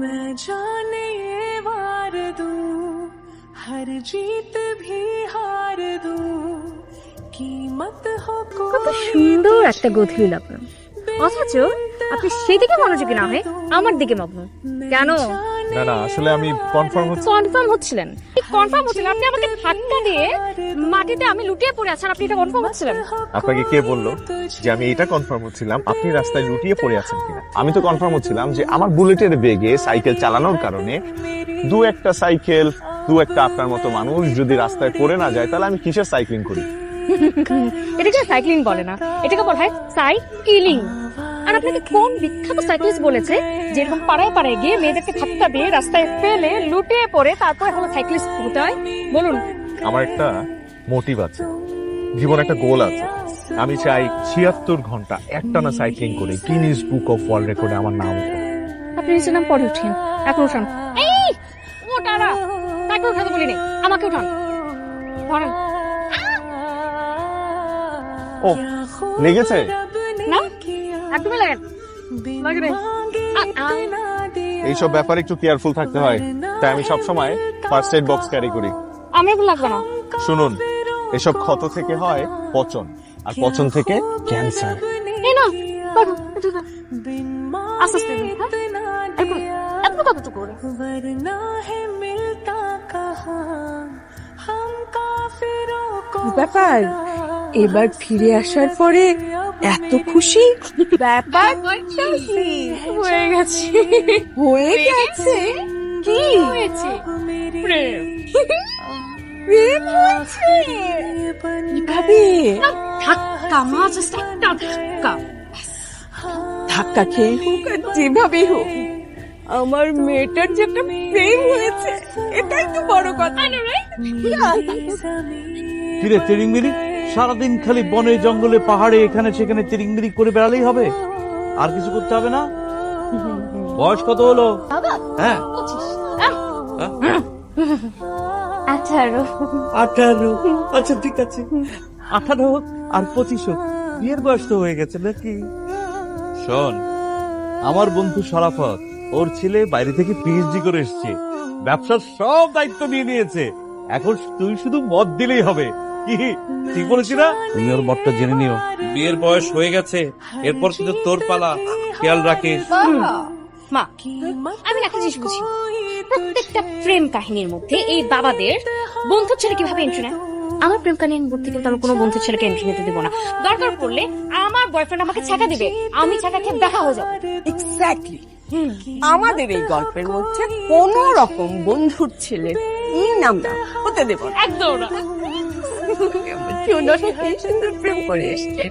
मैं जाने ये वार दूं हर जीत भी हार दूं कीमत हो কত সুন্দর একটা গধুলি লাগলো অথচ আপনি সেদিকে মনোযোগী না হয়ে আমার দিকে মগ্ন কেন না না আসলে আমি কনফার্ম হচ্ছে কনফার্ম হচ্ছিলেন। কনফার্ম হচ্ছিলেন। আপনি আমাকে ধাক্কা দিয়ে মাটিতে আমি লুটিয়ে পড়ে আছেন। আপনি এটা কনফার্ম হচ্ছিলেন? আপনাকে কে বলল যে আমি এটা কনফার্ম হচ্ছিলাম? আপনি রাস্তায় লুটিয়ে পড়ে আছেন কিনা? আমি তো কনফার্ম হচ্ছিলাম যে আমার বুলেটের বেগে সাইকেল চালানোর কারণে দু একটা সাইকেল দু একটা আপনার মতো মানুষ যদি রাস্তায় পড়ে না যায় তাহলে আমি কিসের সাইক্লিং করি? এটাকে সাইক্লিং বলে না? এটাকে বলা হয় সাইক্লিং। আর আপনাকে কোন বিখ্যাত সাইক্লিস্ট বলেছে যে এরকম পাড়ায় পাড়ায় গিয়ে মেয়েদেরকে ধাক্কা দিয়ে রাস্তায় ফেলে লুটিয়ে পড়ে তারপরে হলো সাইক্লিস্ট হতে হয়? বলুন। আমার একটা মোটিভ আছে। জীবন একটা গোল আছে। আমি চাই ছিয়াত্তর ঘণ্টা একটানা সাইক্লিং করে। গিনিস বুক অফ ওয়ার্ল্ড রেকর্ডে আমার নাম আপনি নিচে নাম পরে উঠিয়ে এখন উঠান। এই ওটারা! তাকে উঠাতে বলিনি। আমাকে উঠান। ধরেন। ও লেগেছে? না? একদমই লাগেন লাগবে আ, আ। এইসব ব্যাপারে একটু কেয়ারফুল থাকতে হয় তাই আমি সবসময় ফার্স্ট এড বক্স ক্যারি করি আমি এখন লাগবে না শুনুন এসব ক্ষত থেকে হয় পচন আর পচন থেকে ক্যান্সার এই না লাগো, এটা দাও। আস্তে আস্তে দিন, হ্যাঁ? এরকম, এত কতটুকু করে वरना है मिलता कहाँ हम काफिरों को ব্যাপার এবার ফিরে আসার পরে এত খুশি? ব্যাপার হয়ে গেছে। হয়ে গেছে? কি? হয়েছে? প্রেম। প্রেম হয়েছে? কীভাবে? ধাক্কা মা জাস্ট একটা ধাক্কা। ধাক্কা খেয়ে হোক আর যেভাবে হোক আমার মেয়েটার যে একটা প্রেম হয়েছে এটাই তো বড় কথা। কিরে তিরিংমিরি সারাদিন খালি বনে জঙ্গলে পাহাড়ে এখানে সেখানে তিরিংমিরি করে বেড়ালেই হবে। আর কিছু করতে হবে না? বয়স কত হলো? হ্যাঁ। আঠারো। আঠারো। আচ্ছা ঠিক আছে। আঠারো হোক আর পঁচিশ হোক। বিয়ের বয়স তো হয়ে গেছে নাকি? শোন আমার বন্ধু সরাফত ওর ছেলে বাইরে থেকে পিএইচডি করে এসছে। ব্যবসার সব দায়িত্ব নিয়ে নিয়েছে। এখন তুই শুধু মত দিলেই হবে। কি? ঠিক বলেছি না? তুমি ওর মতটা জেনে নিও। বিয়ের বয়স হয়ে গেছে এরপর শুধু তোর পালা। খেয়াল রাখিস। মা আমি একটা জিনিস বুঝি। প্রত্যেকটা প্রেম কাহিনীর মধ্যে এই বাবাদের বন্ধুর ছেলে কীভাবে এন্ট্রি নেয়? আমার প্রেম কাহিনীর মধ্যে কিন্তু আমি কোনো বন্ধুর ছেলেকে এন্ট্রি নিতে দেবো না। দরকার পড়লে আমার বয়ফ্রেন্ড আমাকে ছাকা দিবে। আমি ছাকা খেয়ে দেখা হয়ে যাব। এক্স্যাক্টলি আমাদের এই গল্পের মধ্যে কোন রকম বন্ধুর ছেলে এই নামটা হতে দেব একদম না। সুন্দর সুন্দর প্রেম করে এসছে।